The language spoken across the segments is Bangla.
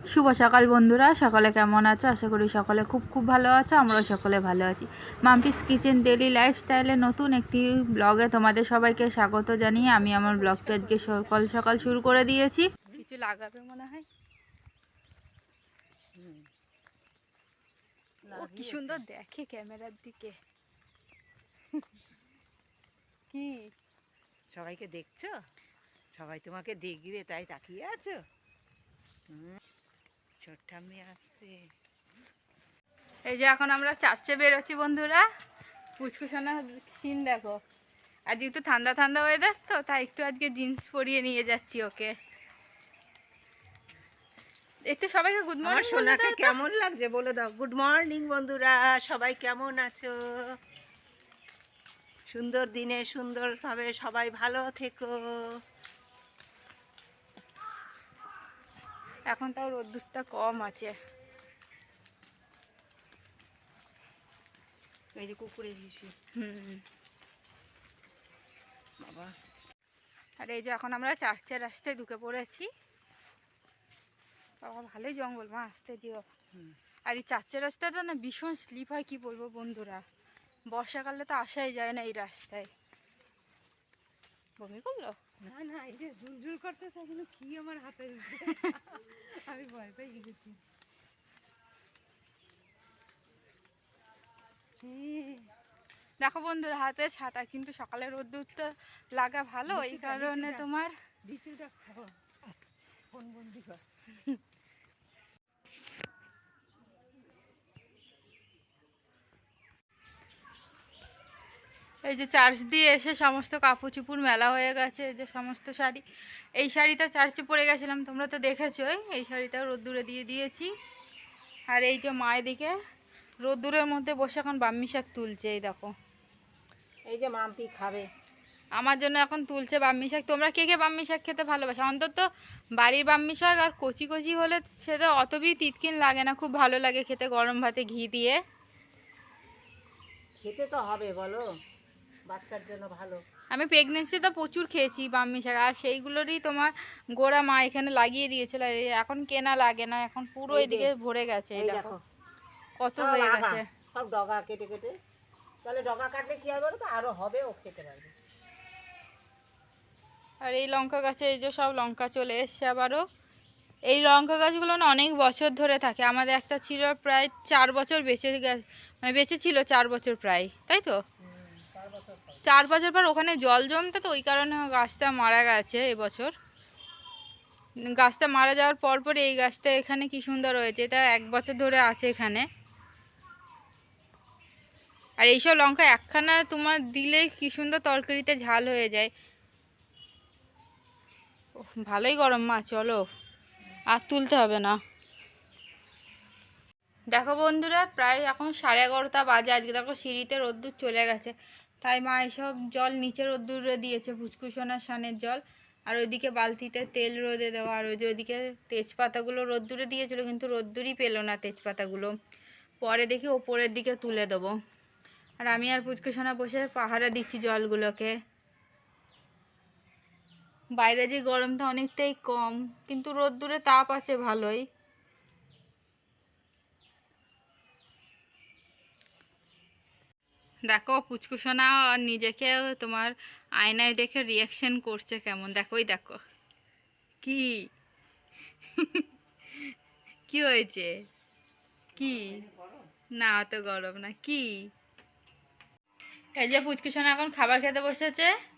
শুভ সকাল বন্ধুরা সকালে কেমন আছো? আশা করি সকলে খুব খুব ভালো আছো আমরাও সকলে ভালো আছি। মাম্পিস কিচেন ডেলি লাইফস্টাইলে নতুন একটি ব্লগে তোমাদের সবাইকে স্বাগত জানিয়ে আমি আমার ব্লগটা আজকে সকাল সকাল শুরু করে দিয়েছি। কিছু লাগাবে মনে হয়? ও কি সুন্দর দেখে ক্যামেরার দিকে। কি? সবাইকে দেখছ? সবাই তোমাকে দেখবে তাই তাকিয়ে আছো? হুম, ছোট্ট মেয়ে আসছে এই যে এখন আমরা চার্চে বেরোচ্ছি বন্ধুরা। পুচকুসোনা সিন দেখো। আজকে একটু ঠান্ডা ঠান্ডা ওয়েদার তো তাই একটু আজকে জিন্স পরিয়ে নিয়ে যাচ্ছি ওকে। এতে সবাইকে গুড মর্নিং সোনাকে কেমন লাগছে বলে দাও। গুড মর্নিং বন্ধুরা সবাই কেমন আছো? সুন্দর দিনে সুন্দরভাবে সবাই ভালো থেকো। এখন তাও রোদ্দুরটা কম আছে। এই যে কুকুরের হিসি। হুম। বাবা। আর এই যে এখন আমরা চার্চের রাস্তায় ঢুকে পড়েছি। বাবা ভালোই জঙ্গল মা আসতে যেও। আর এই চার্চের রাস্তাটা না ভীষণ স্লিপ হয় কি বলব বন্ধুরা? বর্ষাকালে তো আসাই যায় না এই রাস্তায়। বমি করল? না না এই যে ঝুলঝুল করতেছে এগুলো কি আমার হাতে আমি ভয় পেয়ে গেছি। দেখো বন্ধুর হাতে ছাতা কিন্তু সকালে তো লাগা ভালো এই কারণে তোমার ফোন বন্দি কর। এই যে চার্চ দিয়ে এসে সমস্ত কাপড় চুপুর মেলা হয়ে গেছে এই যে সমস্ত শাড়ি। এই শাড়িটা চার্চে পরে গেছিলাম তোমরা তো দেখেছোই এই শাড়িটা রোদ্দুরে দিয়ে দিয়েছি। আর এই যে মায়ের দিকে রোদ্দুরের মধ্যে বসে এখন বাম্মি শাক তুলছে এই দেখো। এই যে মাম্পি খাবে। আমার জন্য এখন তুলছে বাম্মি শাক। তোমরা কে কে বাম্মি শাক খেতে ভালোবাসো? অন্তত বাড়ির বাম্মি শাক আর কচি কচি হলে সেটা অতবি তিতকিন লাগে না খুব ভালো লাগে খেতে গরম ভাতে ঘি দিয়ে। খেতে তো হবে বলো। বাচ্চার জন্য ভালো। আমি প্রেগনেন্সিতে প্রচুর খেয়েছি বাম্মি শাক আর সেইগুলোরই তোমার গোড়া মা এখানে লাগিয়ে দিয়েছিল এখন কেনা লাগে না এখন পুরো এদিকে ভরে গেছে এই দেখো। কত হয়ে গেছে। সব ডগা কেটে কেটে। তাহলে ডগা কাটলে কি হবে তো আরও হবে ও খেতে পারবে। আর এই লঙ্কা গাছে এই যে সব লঙ্কা চলে এসছে আবারও। এই লঙ্কা গাছগুলো না অনেক বছর ধরে থাকে আমাদের একটা ছিল প্রায় চার বছর বেঁচে গে- মানে বেঁচে ছিল চার বছর প্রায় তাই তো? চার বছর পর ওখানে জল জমতে তো ওই কারণে গাছটা মারা গেছে এবছর। গাছটা মারা যাওয়ার পর পর এই গাছটা এখানে কি সুন্দর হয়েছে, এটা এক বছর ধরে আছে এখানে। আর এইসব লঙ্কা একখানা তোমার দিলে কি সুন্দর তরকারিতে ঝাল হয়ে যায়। ভালোই গরম মা, চলো। আর তুলতে হবে না। দেখো বন্ধুরা, প্রায় এখন সাড়ে এগারোটা বাজে, আজকে দেখো সিঁড়িতে রোদ্দুর চলে গেছে। তাই মা এসব জল নিচে রোদ্দুরে দিয়েছে, ফুচকুসোনা সানের জল। আর ওইদিকে বালতিতে তেল রোদে দেওয়া, আর ওই যে ওইদিকে তেজপাতাগুলো রোদ্দুরে দিয়েছিল, কিন্তু রোদ্দুরই পেল না তেজপাতাগুলো। পরে দেখি ওপরের দিকে তুলে দেবো। আর আমি আর পুচকুসোনা বসে পাহারা দিচ্ছি জলগুলোকে। বাইরে যে গরমটা অনেকটাই কম, কিন্তু রোদ্দুরে তাপ আছে ভালোই। দেখো পুচকুসোনা নিজেকে তোমার আয়নায় দেখে রিয়াকশন করছে কেমন? দেখো, ওই দেখো। কি? কি হয়েছে? কি? না, অত গরম না। কি? এই যে পুচকুসোনা এখন খাবার খেতে বসেছে।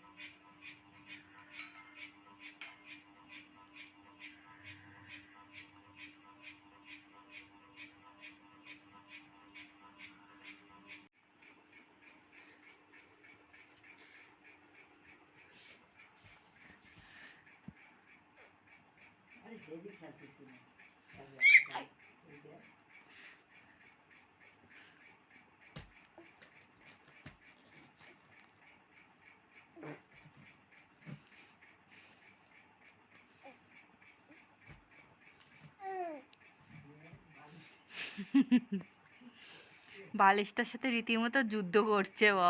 দেবি খেলতেছি না বালিশটার সাথে রীতিমতো যুদ্ধ করছে ও।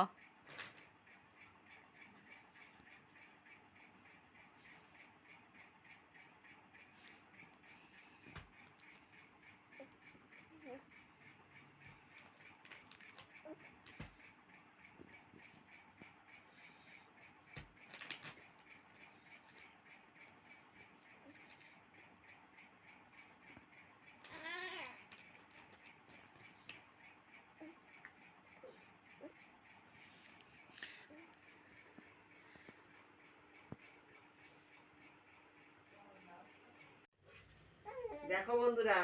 দেখো বন্ধুরা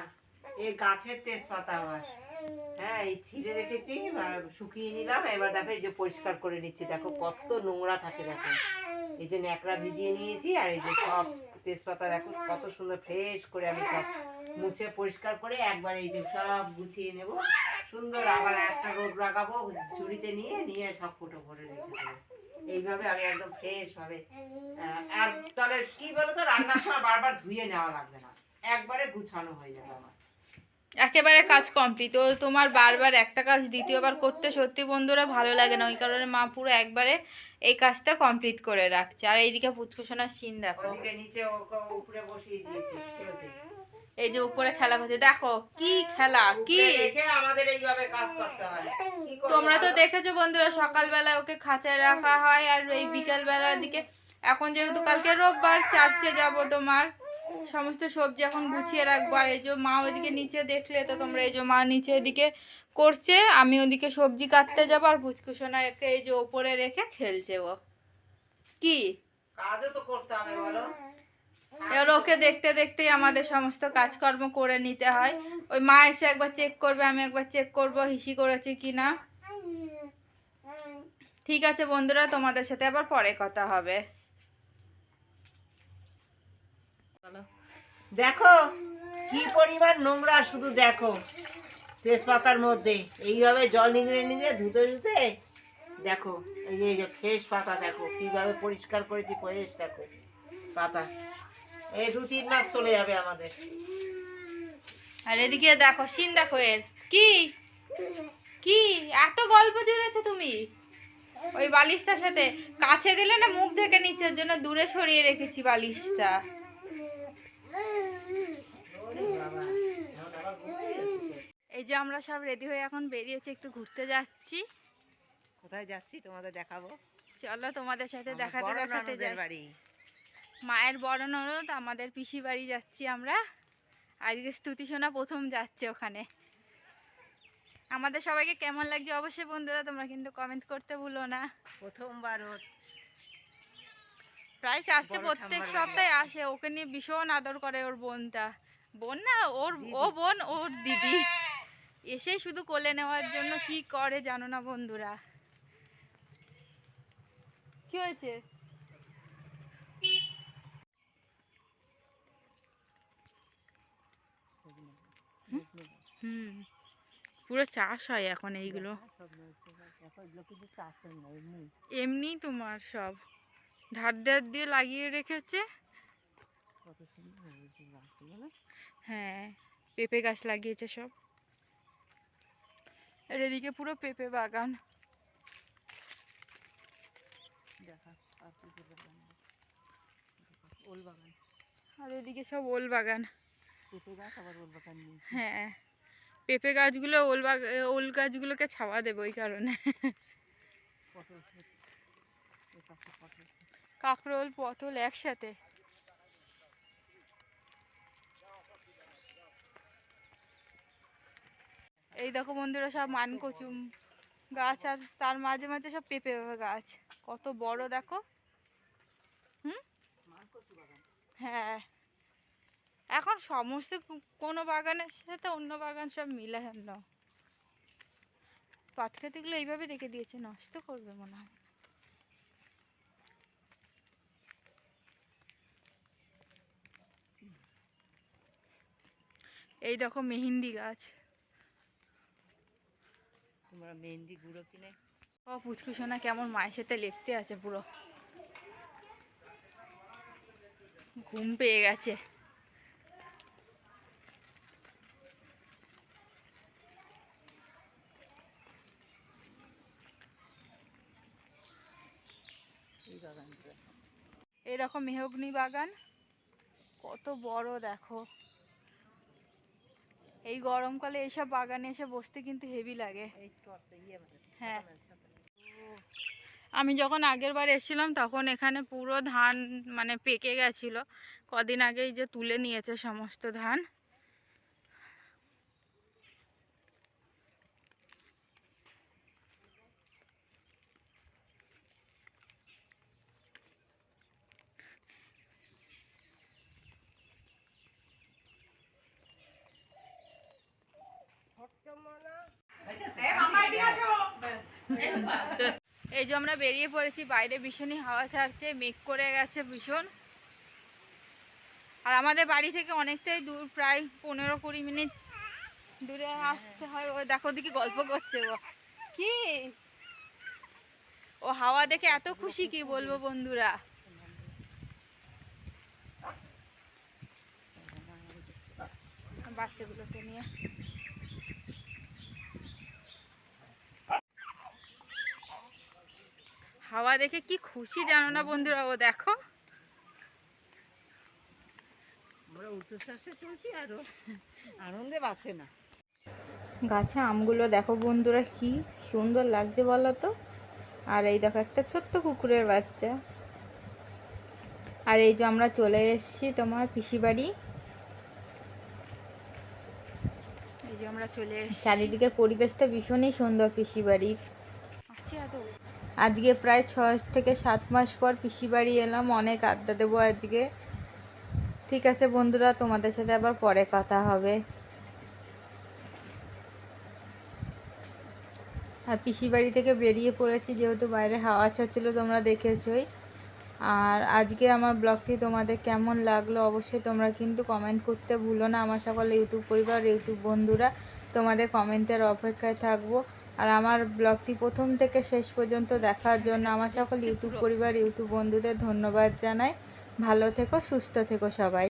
এই গাছের তেজপাতা আমার। হ্যাঁ এই ছিঁড়ে রেখেছি শুকিয়ে নিলাম। এবার দেখো এই যে পরিষ্কার করে নিচ্ছি। দেখো কত নোংরা থাকে দেখো। এই যে ন্যাকড়া ভিজিয়ে নিয়েছি, আর এই যে সব তেজপাতা দেখো, কত সুন্দর ফ্রেশ করে আমি সব মুছে পরিষ্কার করে একবার এই যে সব গুছিয়ে নেব। সুন্দর আবার একটা রোদ লাগাবো, ঝুড়িতে নিয়ে নিয়ে সব ফুটো ভরে রেখে এইভাবে আমি একদম ফ্রেশ ভাবে আর তাহলে কি বলতো, রান্নার সময় বারবার ধুয়ে নেওয়া লাগবে না। একবারে গুছানো হয়ে যাবে আমার। একেবারে কাজ কমপ্লিট ও তোমার বারবার একটা কাজ দ্বিতীয়বার করতে সত্যি বন্ধুরা ভালো লাগে না ওই কারণে মা পুরো একবারে এই কাজটা কমপ্লিট করে রাখছে। আর এইদিকে পুচকুসোনার সিন দেখো। এই যে উপরে খেলা হচ্ছে দেখো কি খেলা কি তোমরা তো দেখেছ বন্ধুরা সকালবেলা ওকে খাঁচায় রাখা হয় আর এই বিকাল বেলার দিকে। এখন যেহেতু কালকে রোববার চার্চে যাব তোমার। সমস্ত সবজি এখন গুছিয়ে রাখব। আর এই যে মা ওইদিকে নিচে দেখলে তো তোমরা এই যে মা নিচে এদিকে করছে আমি ওদিকে সবজি কাটতে যাব আর পুচকুসোনাকে এই যে ওপরে রেখে খেলছে ও। কি? এবার ওকে দেখতে দেখতেই আমাদের সমস্ত কাজকর্ম করে নিতে হয়। ওই মা এসে একবার চেক করবে আমি একবার চেক করব হিসি করেছে কি না। ঠিক আছে বন্ধুরা তোমাদের সাথে আবার পরে কথা হবে। দেখো, কি পরিমাণ নোংরা, শুধু দেখো। তেজপাতার মধ্যে, এইভাবে জল নিংড়ে নিংড়ে ধুতে ধুতে, দেখো, এই যে ফ্রেশ পাতা, দেখো, কীভাবে পরিষ্কার করেছি, ফ্রেশ, দেখো, পাতা। এই দু তিন মাস চলে যাবে আমাদের। আর এদিকে দেখো, সিন দেখো এর। কি? কি? এত গল্প জুড়েছো তুমি? ওই বালিশটার সাথে। কাছে দিলে না মুখ থেকে নিচের জন্য দূরে সরিয়ে রেখেছি বালিশটা ওরে বাবা, এখন আবার ঘুমিয়ে গেছে। এই যে আমরা সব রেডি হয়ে এখন বেরিয়েছি একটু ঘুরতে যাচ্ছি। কোথায় যাচ্ছি তোমাদের দেখাবো? চলো তোমাদের সাথে দেখাতে দেখাতে যাই। মায়ের বড় ননদ আমাদের পিসি বাড়ি যাচ্ছি আমরা। আজকে স্তুতি সোনা প্রথম যাচ্ছে ওখানে। আমাদের সবাইকে কেমন লাগছে অবশ্যই বন্ধুরা তোমরা কিন্তু কমেন্ট করতে ভুলো না। প্রথমবার ওর প্রায় চার্চে প্রত্যেক সপ্তাহে আসে ওকে নিয়ে ভীষণ আদর করে ওর বোনটা। বোন না ওর ও বোন ওর দিদি। এসে শুধু কোলে নেওয়ার জন্য কি করে জানো না বন্ধুরা? কি হয়েছে? হুম, পুরো চাষ হয় এখন এইগুলো। এমনি তোমার সব। ধার ধার দিয়ে লাগিয়ে রেখেছে। হ্যাঁ পেঁপে গাছ লাগিয়েছে সব। আর এদিকে পুরো পেঁপে বাগান। আর এদিকে সব ওল বাগান। হ্যাঁ পেঁপে গাছগুলো ওল বাগ ওল গাছগুলোকে ছাওয়া দেবে ওই কারণে। কাঁকরোল পটল একসাথে। এই দেখো বন্ধুরা সব মানকচুম গাছ আর তার মাঝে মাঝে সব পেঁপে গাছ। কত বড় দেখো। হুম? হ্যাঁ। এখন সমস্ত কোনো বাগানের সাথে অন্য বাগান সব মিলে হেন পাতখাতিগুলো এইভাবে রেখে দিয়েছে, নষ্ট করবে মনে হয়। এই দেখো মেহেন্দি গাছ। তোমরা মেহেন্দি গুঁড়ো কিনে ও, পুচকু সোনা কেমন মায়ের সাথে লেখতে আছে পুরো। ঘুম পেয়ে গেছে। এই দেখো মেহগনি বাগান। কত বড় দেখো। এই গরমকালে এসব বাগানে এসে বসতে কিন্তু হেভি লাগে। হ্যাঁ। আমি যখন আগের বার এসেছিলাম, তখন এখানে পুরো ধান মানে পেকে গেছিল। কদিন আগেই যে তুলে নিয়েছে সমস্ত ধান। এই যে আমরা বেরিয়ে পড়েছি, বাইরে ভীষণই হাওয়া ছাড়ছে, মেঘ করে গেছে ভীষণ। আর আমাদের বাড়ি থেকে অনেকটাই দূর, প্রায় পনেরো কুড়ি মিনিট দূরে আসতে হয়। ও দেখো দিকে গল্প করছে ও। কি? ও হাওয়া দেখে এত খুশি, কি বলব বন্ধুরা? বাচ্চাগুলোকে নিয়ে। হাওয়া দেখে কি খুশি জানো না বন্ধুরা ও দেখো। আনন্দে বাসে না। গাছে আমগুলো দেখো বন্ধুরা কি সুন্দর লাগছে বলো তো। আর এই দেখো একটা ছোট্ট কুকুরের বাচ্চা। আর এই যে আমরা চলে এসেছি তোমার পিসি বাড়ি। এই যে আমরা চলে এসেছি। চারিদিকের পরিবেশটা ভীষণই সুন্দর পিসি বাড়ির। আছে আদৌ? আজকে প্রায় ছয় থেকে সাত মাস পর পিসি বাড়ি এলাম, অনেক আড্ডা দেবো আজকে। ঠিক আছে বন্ধুরা, তোমাদের সাথে আবার পরে কথা হবে। আর পিসি বাড়ি থেকে বেরিয়ে পড়েছি, যেহেতু বাইরে হাওয়া ছাড়ছিল, তোমরা দেখেছোই। আর আজকে আমার ব্লগটি তোমাদের কেমন লাগল অবশ্যই তোমরা কিন্তু কমেন্ট করতে ভুলো না। আমার সকল ইউটিউব পরিবার, ইউটিউব বন্ধুরা, তোমাদের কমেন্টের অপেক্ষায় থাকব। আর আমার ব্লগটি প্রথম থেকে শেষ পর্যন্ত দেখার জন্য আমার সকল ইউটিউব পরিবার ইউটিউব বন্ধুদের ধন্যবাদ জানাই। ভালো থেকো সুস্থ থেকো সবাই।